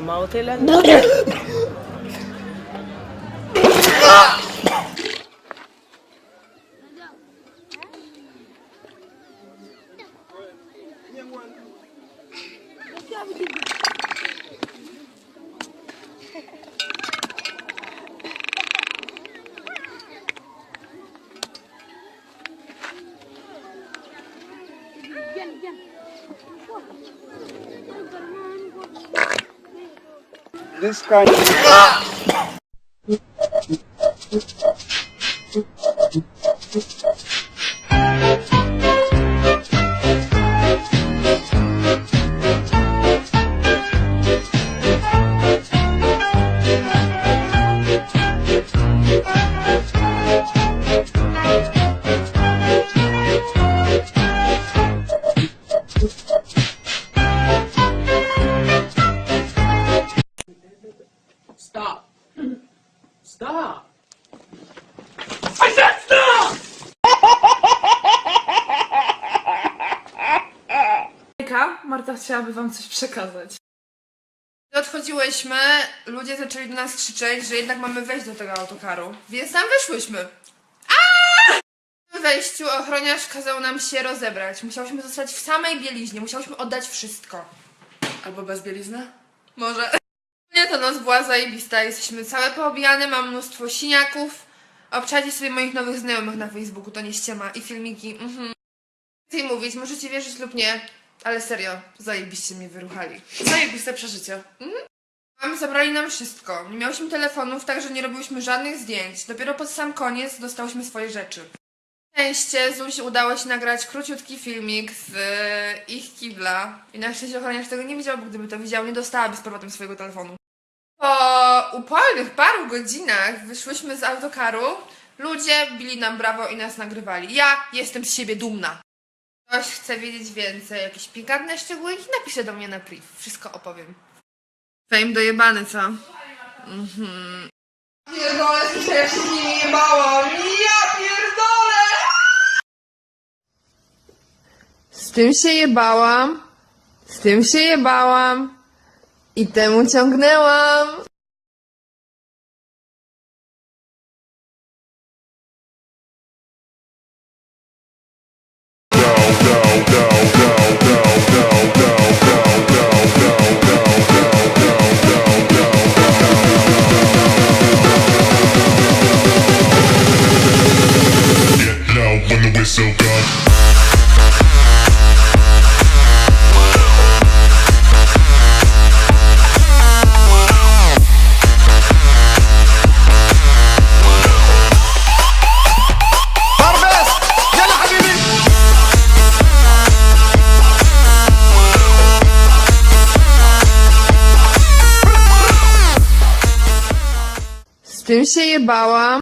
mau લાગે Yeah. This kind Stop. Marta chciałaby wam coś przekazać. Gdy odchodziłyśmy, ludzie zaczęli do nas krzyczeć, że jednak mamy wejść do tego autokaru, więc tam weszłyśmy. Aaaa! W wejściu ochroniarz kazał nam się rozebrać. Musiałyśmy zostać w samej bieliźnie, musiałyśmy oddać wszystko. Albo bez bielizny? Może. Nie, to noc była zajebista. Jesteśmy całe poobijane, mam mnóstwo siniaków. Obczajcie sobie moich nowych znajomych na Facebooku, to nie ściema. I filmiki. Mhm. Chcę mówić, możecie wierzyć lub nie, ale serio, zajebiście mnie wyruchali. Zajebiste przeżycie. Mam zabrali nam wszystko. Nie miałyśmy telefonów, także nie robiłyśmy żadnych zdjęć. Dopiero pod sam koniec dostałyśmy swoje rzeczy. Szczęście Zuzi udało się nagrać króciutki filmik z e, ich kibla. I na szczęście ochroniarz tego nie widział, bo gdyby to widział, nie dostałaby z powrotem swojego telefonu. Po upojnych paru godzinach wyszłyśmy z autokaru. Ludzie bili nam brawo i nas nagrywali. Ja jestem z siebie dumna. Ktoś chce wiedzieć więcej, jakieś pikantne szczegółki, napisze do mnie na priv. Wszystko opowiem. Fame dojebany, co? Mhm. Pierdolę, słyszę jak się z nimi jebałam. Ja pierdolę! Z tym się jebałam. Z tym się jebałam. I temu ciągnęłam. Tym się jebałam.